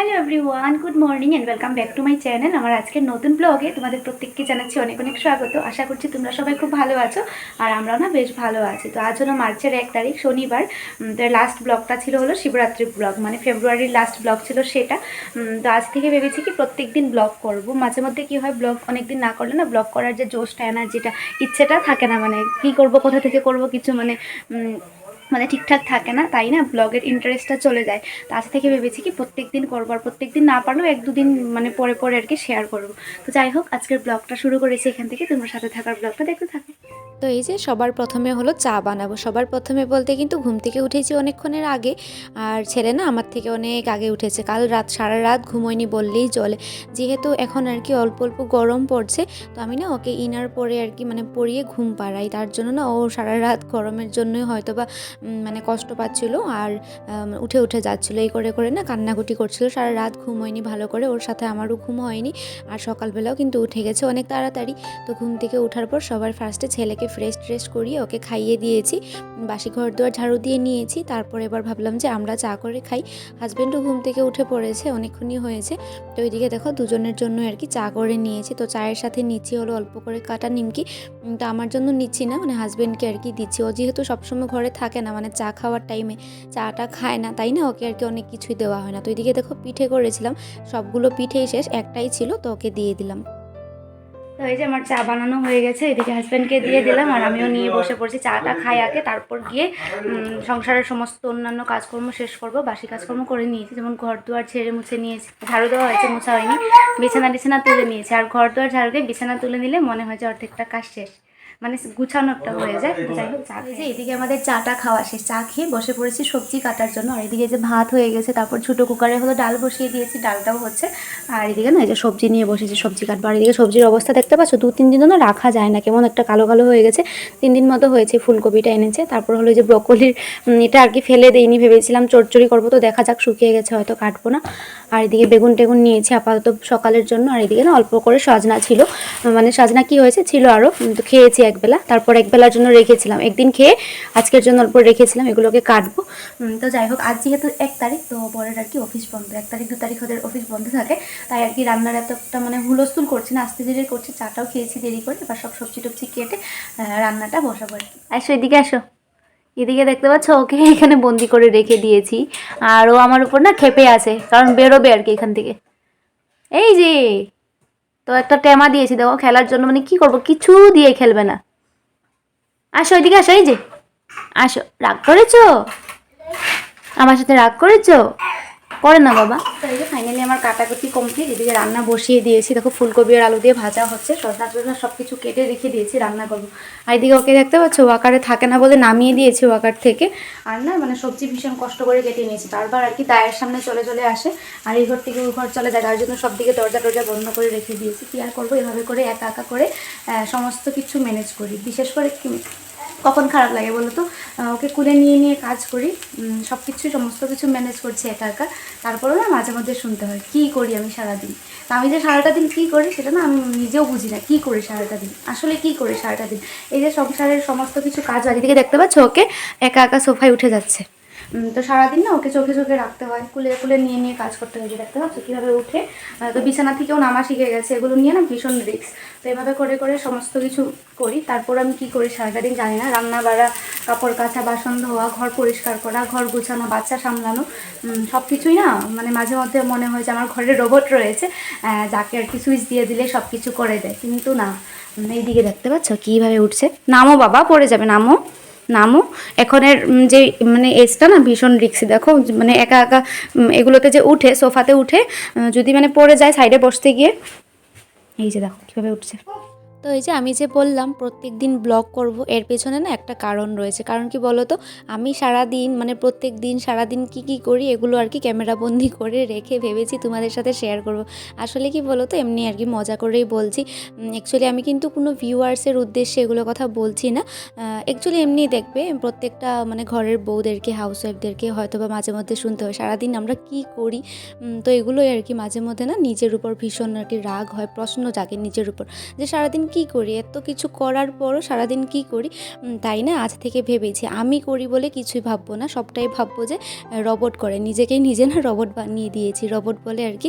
Hello everyone good morning and welcome back to my channel আমার আজকের নতুন ব্লগে তোমাদের প্রত্যেককে জানাচ্ছি অনেক অনেক স্বাগত। আশা করছি তোমরা সবাই খুব ভালো আছো আর আমরাও না বেশ ভালো আছি। তো আজ হলো মার্চের এক তারিখ, শনিবার। তো লাস্ট ব্লগটা ছিল হলো শিবরাত্রি ব্লগ মানে ফেব্রুয়ারির লাস্ট ব্লগ ছিল সেটা। তো আজ থেকে ভেবেছি কি প্রত্যেক দিন ব্লগ করব। মাঝে মধ্যে কী হয় ব্লগ অনেক দিন না করলে না ব্লগ করার যে জোশটা এনার্জিটা ইচ্ছেটা থাকে না। মানে কি করব, কোথা থেকে করব, কিছু মানে মানে ঠিকঠাক থাকে না, তাই না? ব্লগের ইন্টারেস্টটা চলে যায়। তো আজ থেকে ভেবেছি কি প্রত্যেক দিন করব, আর প্রত্যেক দিন না পারলেও এক দুদিন মানে পরে পরে আর কি শেয়ার করব। তো যাই হোক, আজকের ব্লগটা শুরু করেছি এখান থেকে। তোমার সাথে থাকার ব্লগটা দেখতে থাকো। তো এই যে সবার প্রথমে হলো চা বানাবো। সবার প্রথমে বলতে কিন্তু ঘুম থেকে উঠেছি অনেকক্ষণের আগে। আর ছেলে না আমার থেকে অনেক আগে উঠেছে। কাল রাত, সারা রাত ঘুমোয়নি বললেই চলে। যেহেতু এখন আর কি অল্প অল্প গরম পড়ছে, তো আমি না ওকে ইনার পরে আর কি মানে পরিয়ে ঘুম পাড়াই। তার জন্য না ও সারা রাত গরমের জন্যই হয়তো বা মানে কষ্ট পাচ্ছিল আর উঠে উঠে যাচ্ছিল। এই করে করে না কান্নাকুটি করছিল। সারা রাত ঘুম হয়নি ভালো করে। ওর সাথে আমারও ঘুম হয়নি। আর সকালবেলাও কিন্তু উঠে গেছে অনেক তাড়াতাড়ি। তো ঘুম থেকে ওঠার পর সবার ফার্স্টে ছেলেকে ফ্রেশ ট্রেশ করিয়ে ওকে খাইয়ে দিয়েছি। বাসি ঘর দুয়ার ঝাড়ু দিয়ে নিয়েছি। তারপর এবার ভাবলাম যে আমরা চা করে খাই। হাজব্যান্ডও ঘুম থেকে উঠে পড়েছে, অনেকক্ষণই হয়েছে। তো ওইদিকে দেখো দুজনের জন্য আর কি চা করে নিয়েছি। তো চায়ের সাথে নিচ্ছি হলো অল্প করে কাটা নিমকি। তো আমার জন্য নিচ্ছি না মানে হাজব্যান্ডকে আর কি দিচ্ছি। ও যেহেতু সবসময় ঘরে থাকে না মানে চা খাওয়ার টাইমে চাটা খায় না, তাই না? ওকে আর কি অনেক কিছুই দেওয়া হয় না। তো ওইদিকে দেখো পিঠে করেছিলাম। সবগুলো পিঠেই শেষ, একটাই ছিল, তো ওকে দিয়ে দিলাম। তো এই যে আমার চা বানানো হয়ে গেছে, এদিকে হাজব্যান্ডকে দিয়ে দিলাম আর আমিও নিয়ে বসে পড়ছি। চাটা খাই আগে, তারপর গিয়ে সংসারের সমস্ত অন্যান্য কাজকর্ম শেষ করব। বাসি কাজকর্ম করে নিয়েছি, যেমন ঘর দুয়ার ছেড়ে মুছে নিয়েছি। ঝাড়ু দেওয়া হয়েছে, মোছা হয়নি। বিছানা বিছানা তুলে নিয়েছি। আর ঘর দুয়ার ঝাড়ু দিয়ে বিছানা তুলে নিলে মনে হয় যে অর্ধেকটা কাজ শেষ। মানে গুছানো একটা হয়ে যায়। যাই হোক চা খেয়ে এদিকে আমাদের চাটা খাওয়া শেষ। চা খেয়ে বসে পড়েছি সবজি কাটার জন্য। আর এদিকে যে ভাত হয়ে গেছে তারপর ছোটো কুকারে হলো ডাল বসিয়ে দিয়েছি ডালটাও হচ্ছে। আর এদিকে না এই যে সবজি নিয়ে বসেছি সবজি কাটবো। আর এদিকে সবজির অবস্থা দেখতে পাচ্ছ? দু তিন দিনও না রাখা যায় না। কেমন একটা কালো কালো হয়ে গেছে। তিন দিন মতো হয়েছে ফুলকপিটা এনেছে। তারপর হলো যে ব্রকলির এটা আর কি ফেলে দেইনি ভেবেছিলাম চচ্চড়ি করব। তো দেখা যাক শুকিয়ে গেছে হয়তো কাটবো না। আর এদিকে বেগুন টেগুন নিয়েছি আপাতত সকালের জন্য। আর এদিকে না অল্প করে সজনা ছিল। মানে সজনা কি হয়েছে? ছিল আরও তো খেয়েছি একবেলা। তারপর একবেলার জন্য রেখেছিলাম। একদিন খেয়ে আজকের জন্য অল্প রেখেছিলাম, এগুলোকে কাটবো। তো যাই হোক, আজ যেহেতু এক তারিখ, তো পরের আর কি অফিস বন্ধ। এক তারিখ, দু তারিখ ওদের অফিস বন্ধ থাকে। তাই আর কি রান্নার এতটা মানে হুলস্থুল করছি না, আস্তে ধীরে করছি। চাটাও খেয়েছি দেরি করে, এবার সব সবজি টবজি কেটে রান্নাটা বসাবো আর কি। আসো, এদিকে আসো। এদিকে দেখতে পাচ্ছ, ওকে এখানে বন্দি করে রেখে দিয়েছি। আর ও আমার উপর না খেপে আছে, কারণ বেরোবে আর কি এখান থেকে। এই যে, তো একটা টেমা দিয়েছি, দেখো খেলার জন্য মানে কি করব? কিছু দিয়ে খেলবে না। আসো ওইদিকে আসো, এই যে। আসো, রাগ করেছ? আমার সাথে রাগ করেছ? করে না বাবা। এই যে ফাইনালি আমার কাটাকুটি কমপ্লিট এদিকে রান্না বসিয়ে দিয়েছি। দেখো ফুলকপি আর আলু দিয়ে ভাজা হচ্ছে। সজনা টজনা সব কিছু কেটে রেখে দিয়েছি, রান্না করব। আর এদিকে ওকে দেখতে পাচ্ছ, ওয়াকারে থাকে না বলে নামিয়ে দিয়েছি ওয়াকার থেকে। আর না মানে সবজি ভীষণ কষ্ট করে কেটে নিয়েছি। বারবার আর কি দায়ের সামনে চলে চলে আসে। আর এই ঘর থেকে ওই ঘর চলে যায়, তার জন্য সব দিকে দরজা টরজা বন্ধ করে রেখে দিয়েছি। কি আর করব? এভাবে করে একা একা করে সমস্ত কিছু ম্যানেজ করি। বিশেষ করে কখন খারাপ লাগে বলো তো? ওকে কুলে নিয়ে নিয়ে কাজ করি। সব কিছু সমস্ত কিছু ম্যানেজ করছি একা একা। তারপরেও না মাঝে মধ্যে শুনতে হয়, কী করি আমি সারাদিন? তা আমি যে সারাটা দিন কী করি সেটা না আমি নিজেও বুঝি না, কী করি সারাটা দিন? আসলে কী করি সারাটা দিন? এই যে সংসারের সমস্ত কিছু কাজ বাড়ি থেকে দেখতে পাচ্ছ ওকে, একা একা সোফায় উঠে যাচ্ছে। তো সারাদিন না ওকে চোখে চোখে রাখতে হয়, কুলে কুলে নিয়ে নিয়ে কাজ করতে হয়, যে দেখতে পাচ্ছ কীভাবে উঠে তো বিছানা থেকেও নামা শিখে গেছে, এগুলো নিয়ে না ভীষণ রিস্ক। তো এভাবে করে করে সমস্ত কিছু করি, তারপর আমি কি করি সারাটা দিন জানি না রান্না বাড়া কাপড় কাচা, বাসন ধোয়া, ঘর পরিষ্কার করা, ঘর গুছানো, বাচ্চা সামলানো সব কিছুই না মানে মাঝে মধ্যে মনে হয় যে আমার ঘরে রোবট রয়েছে যাকে আর কি সুইচ দিয়ে দিলে সব কিছু করে দেয়। কিন্তু না এইদিকে দেখতে পাচ্ছ কীভাবে উঠছে। নামো বাবা, পড়ে যাবে, নামো। নামও এখনের যে মানে এজটা না ভীষণ রিক্সি, দেখো মানে একা একা এগুলোতে যে উঠে, সোফাতে উঠে যদি মানে পড়ে যায়, সাইডে বসতে গিয়ে, এই যে দেখো, কীভাবে উঠছে। তো এই যে আমি যে বললাম প্রত্যেক দিন ব্লগ করব, এর পেছনে না একটা কারণ রয়েছে। কারণ কি বলো তো আমি সারা দিন মানে প্রত্যেক দিন সারা দিন কি কি করি, এগুলো আর কি ক্যামেরাবন্দি করে রেখে ভেবেছি তোমাদের সাথে শেয়ার করব। আসলে কি বলো তো এমনি আর কি মজা করেই বলছি। অ্যাকচুয়ালি আমি কিন্তু কোনো ভিউয়ার্সের উদ্দেশ্যে এগুলো কথা বলছি না। অ্যাকচুয়ালি এমনি দেখবে, প্রত্যেকটা মানে ঘরের বউদেরকে হাউস ওয়াইফদেরকে হয়তো বা মাঝে মধ্যে শুনতে হয়, সারাদিন আমরা কি করি? তো এগুলোই আর কি মাঝে মধ্যে না নিজের উপর ভীষণ আর কি রাগ হয়, প্রশ্ন জাগে নিজের উপর। যে সারাদিন কি করি? এত কিছু করার পরও সারাদিন কি করি? তাই না? আজ থেকে ভেবেছি। আমি করি বলে কিছুই ভাববো না। সবটাই ভাববো যে রবট করে। নিজেকেই নিজে না রবট বানিয়ে দিয়েছি। রবট বলে আর কি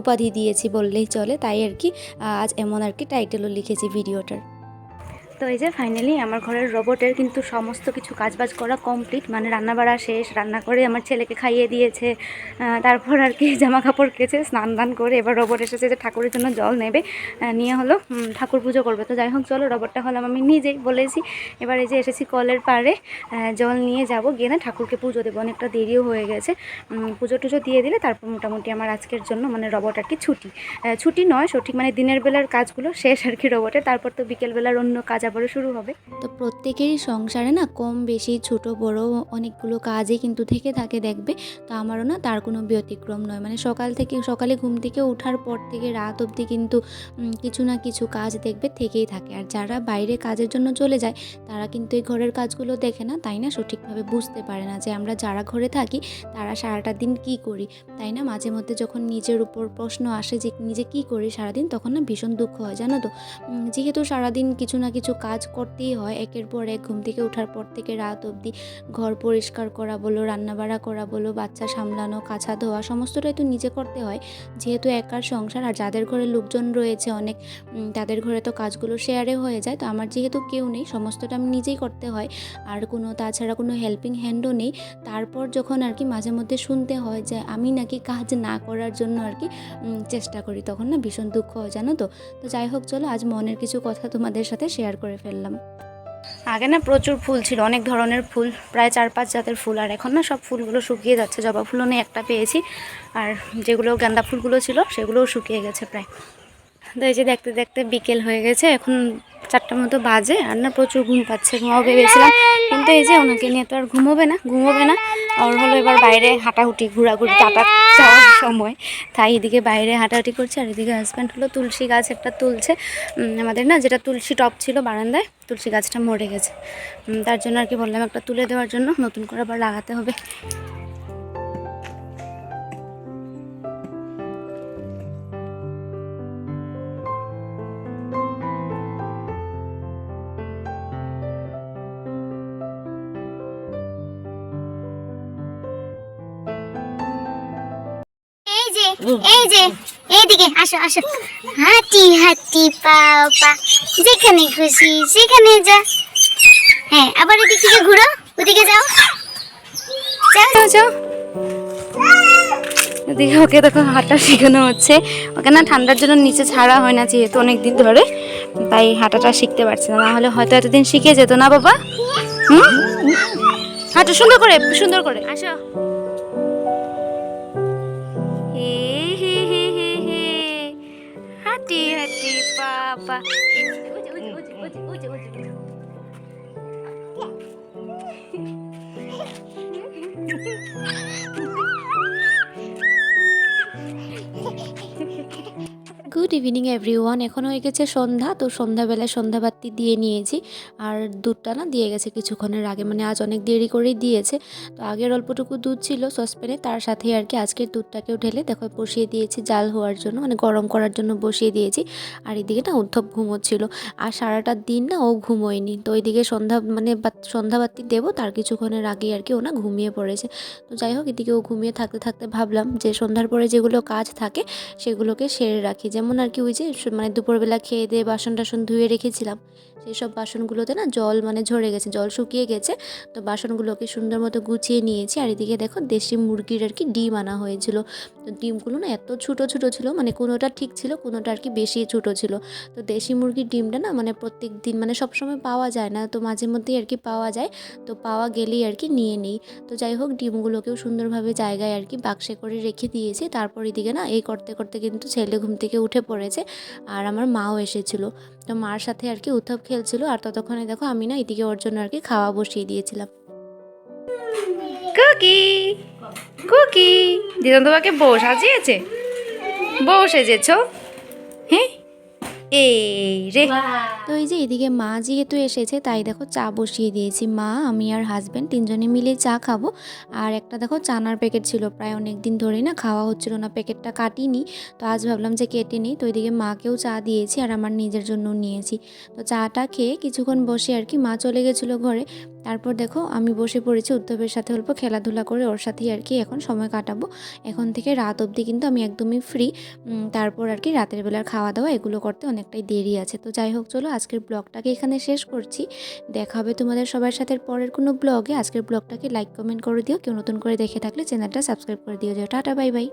উপাধি দিয়েছি বললেই চলে। তাই আর কি আজ এমন আর কি টাইটেলও লিখেছি ভিডিওটার তো এই যে ফাইনালি আমার ঘরের রোবটের কিন্তু সমস্ত কিছু কাজবাজ করা কমপ্লিট মানে রান্নাবাড়া শেষ, রান্না করে আমার ছেলেকে খাইয়ে দিয়েছে তারপর আর কি জামা কাপড় কেচে স্নান দান করে এবার রোবট এসেছে যে ঠাকুরের জন্য জল নেবে। নিয়ে হলো ঠাকুর পুজো করবে। তো যাই হোক, চলো রোবটটা হলাম আমি নিজেই বলেছি। এবার এই যে এসেছি কলের পাড়ে জল নিয়ে যাব। গিয়ে না ঠাকুরকে পুজো দেবো। অনেকটা দেরিও হয়ে গেছে। পুজো টুজো দিয়ে দিলে তারপর মোটামুটি আমার আজকের জন্য মানে রোবট আর কি ছুটি। ছুটি নয়, সঠিক মানে দিনের বেলার কাজগুলো শেষ আর কি রোবটের। তারপর তো বিকেলবেলার অন্য কাজ আবারও শুরু হবে। তো প্রত্যেকেরই সংসারে না কম বেশি ছোট বড় অনেকগুলো কাজই কিন্তু থেকে থাকে দেখবে। তো আমারও না তার কোনো ব্যতিক্রম নয়। মানে সকাল থেকে, সকালে ঘুম থেকে ওঠার পর থেকে রাত অবধি কিন্তু কিছু না কিছু কাজ দেখবে থেকেই থাকে। আর যারা বাইরে কাজের জন্য চলে যায়, তারা কিন্তু এই ঘরের কাজগুলো দেখে না, তাই না সঠিকভাবে বুঝতে পারে না যে আমরা যারা ঘরে থাকি, তারা সারাটা দিন কি করি? তাই না মাঝে মধ্যে যখন নিজের উপর প্রশ্ন আসে যে নিজে কি করি সারাদিন, তখন না ভীষণ দুঃখ হয়, জানো তো? যেহেতু সারাদিন কিছু না কিছু কাজ করতেই হয়, একের পর এক ঘুম থেকে ওঠার পর থেকে রাত অবধি ঘর পরিষ্কার করা বলো, রান্নাবাড়া করা বলো, বাচ্চা সামলানো, কাছা ধোয়া, সমস্তটাই তো নিজে করতে হয়। যেহেতু একার সংসার, আর যাদের ঘরে লোকজন রয়েছে, অনেক তাদের ঘরে তো কাজগুলো শেয়ারে হয়ে যায়, তো আমার যেহেতু কেউ নেই, সমস্তটা আমি নিজেই করতে হয়। আর কোনো, তাছাড়া কোনো হেল্পিং হ্যান্ডও নেই। তারপর যখন আর কি মাঝে মধ্যে শুনতে হয় যে, আমি নাকি কাজ না করার জন্য আর কি চেষ্টা করি, তখন না ভীষণ দুঃখ হয়, জানো তো? তো যাই হোক, চলো, আজ মনের কিছু কথা তোমাদের সাথে শেয়ার করে ফেললাম। আগে না প্রচুর ফুল ছিল, অনেক ধরনের ফুল, প্রায় চার পাঁচ জাতের ফুল, আর এখন না সব ফুলগুলো শুকিয়ে যাচ্ছে। জবা ফুলও নেই, একটা পেয়েছি। আর যেগুলো গাঁদা ফুলগুলো ছিল, সেগুলোও শুকিয়ে গেছে প্রায়। তো এই যে দেখতে দেখতে বিকেল হয়ে গেছে, এখন চারটার মতো বাজে আর না প্রচুর ঘুম পাচ্ছে, ঘুমাও ভেবেছিলাম। কিন্তু এই যে ওনাকে নিয়ে তো আর ঘুমোবে না ঘুমোবে না। আর হলো এবার বাইরে হাঁটাহুটি, ঘোরাঘুরি চাটা যাওয়ার সময়। তাই এদিকে বাইরে হাঁটাহাঁটি করছে আর এদিকে হাজব্যান্ড হলো তুলসী গাছ একটা তুলছে। আমাদের না যেটা তুলসী টপ ছিল বারান্দায়, তুলসী গাছটা মরে গেছে। তার জন্য আর কি বললাম, একটা তুলে দেওয়ার জন্য নতুন করে আবার লাগাতে হবে। এই যে এইদিকে আসো আসো। হাঁটি হাঁটি পাও পা। যেখানে খুশি সেখানে যা। হ্যাঁ আবার এদিক থেকে ঘুরো ওদিকে যাও। যাও যাও ওকে দেখো হাঁটা শেখানো হচ্ছে। ওকে না ঠান্ডার জন্য নিচে ছাড়া হয় না যেহেতু অনেক দিন ধরে। তাই হাঁটাটা শিখতে পারছে না নাহলে হয়তো এতদিন শিখে যেত না বাবা? হুম? হাঁটো সুন্দর করে সুন্দর করে। আসো। বাবা ইভিনিং এভরিওয়ান এখন হয়ে গেছে সন্ধ্যা, তো সন্ধ্যাবেলায় সন্ধ্যাবাতি দিয়ে নিয়েছি। আর দুধটা না দিয়ে গেছে কিছুক্ষণের আগে মানে আজ অনেক দেরি করেই দিয়েছে। তো আগের অল্পটুকু দুধ ছিল সসপ্যানে, তার সাথে আর কি আজকের দুধটাকেও ঢেলে দেখো বসিয়ে দিয়েছি, জাল হওয়ার জন্য মানে গরম করার জন্য বসিয়ে দিয়েছি। আর এদিকে না উদ্ধব ঘুমোচ্ছিল। আর সারাটা দিন না ও ঘুমোয়নি। তো ওইদিকে সন্ধ্যা মানে বাত- সন্ধ্যাবাতি দেবো, তার কিছুক্ষণের আগেই আর কি ও না ঘুমিয়ে পড়েছে। তো যাই হোক, এদিকে ও ঘুমিয়ে থাকতে থাকতে ভাবলাম যে সন্ধ্যার পরে যেগুলো কাজ থাকে, সেগুলোকে সেরে রাখি। যেমন আর কি ওই যে মানে দুপুরবেলা খেয়ে দিয়ে বাসন টাসন ধুয়ে রেখেছিলাম। সেই সব বাসনগুলোতে না জল মানে ঝরে গেছে, জল শুকিয়ে গেছে, তো বাসনগুলোকে সুন্দর মতো গুছিয়ে নিয়েছি। আর এদিকে দেখো দেশি মুরগির আর কি ডিম আনা হয়েছিল। তো ডিমগুলো না এত ছোটো ছোটো ছিল মানে কোনোটা ঠিক ছিল, কোনোটা আর কি বেশি ছোটো ছিল। তো দেশি মুরগির ডিমটা না মানে প্রত্যেক দিন মানে সবসময় পাওয়া যায় না, তো মাঝে মধ্যেই আর কি পাওয়া যায়। তো পাওয়া গেলেই আর কি নিয়ে নিই। তো যাই হোক, ডিমগুলোকেও সুন্দরভাবে জায়গায় আর কি বাক্সে করে রেখে দিয়েছি। তারপর এদিকে না এই করতে করতে কিন্তু ছেলে ঘুম থেকে উঠে পড়েছে। আর আমার মাও এসেছিল। তো মার সাথে আর কি উত্থপ খেলছিল আর ততক্ষণে দেখো আমি না এদিকে ওর জন্য আর কি খাওয়া বসিয়ে দিয়েছিলাম। কুকি কুকি দিদন তোমাকে বউ সাজিয়েছে? বউ সেজেছ? হ্যাঁ? এই রে। তো এই যে এদিকে মা যেহেতু এসেছে, তাই দেখো চা বসিয়ে দিয়েছি। মা, আমি আর হাজব্যান্ড তিনজনে মিলে চা খাব। আর একটা দেখো চানার প্যাকেট ছিল, প্রায় অনেক দিন ধরেই না খাওয়া হচ্ছিল না প্যাকেটটা কাটিনি। তো আজ ভাবলাম যে কেটে নিই। তো এদিকে মাকেও চা দিয়েছি আর আমার নিজের জন্য নিয়েছি। তো চাটা খেয়ে কিছুক্ষণ বসে আর কি মা চলে গেছিল ঘরে। তারপর দেখো, আমি বসে পড়েছি উদ্ধবের সাথে অল্প খেলাধুলা করে, ওর সাথেই আর কি এখন সময় কাটাবো। এখন থেকে রাত অবধি কিন্তু আমি একদমই ফ্রি তারপর আর কি রাতের বেলার খাওয়া দাওয়া এগুলো করতে অনেকটাই দেরি আছে। তো যাই হোক, চলো আজকের ব্লগটাকে এখানে শেষ করছি। দেখা হবে তোমাদের সবার সাথে পরের কোনো ব্লগে। আজকের ব্লগটাকে লাইক কমেন্ট করে দিও। কেউ নতুন করে দেখে থাকলে চ্যানেলটা সাবস্ক্রাইব করে দিও। যাও টাটা বাই বাই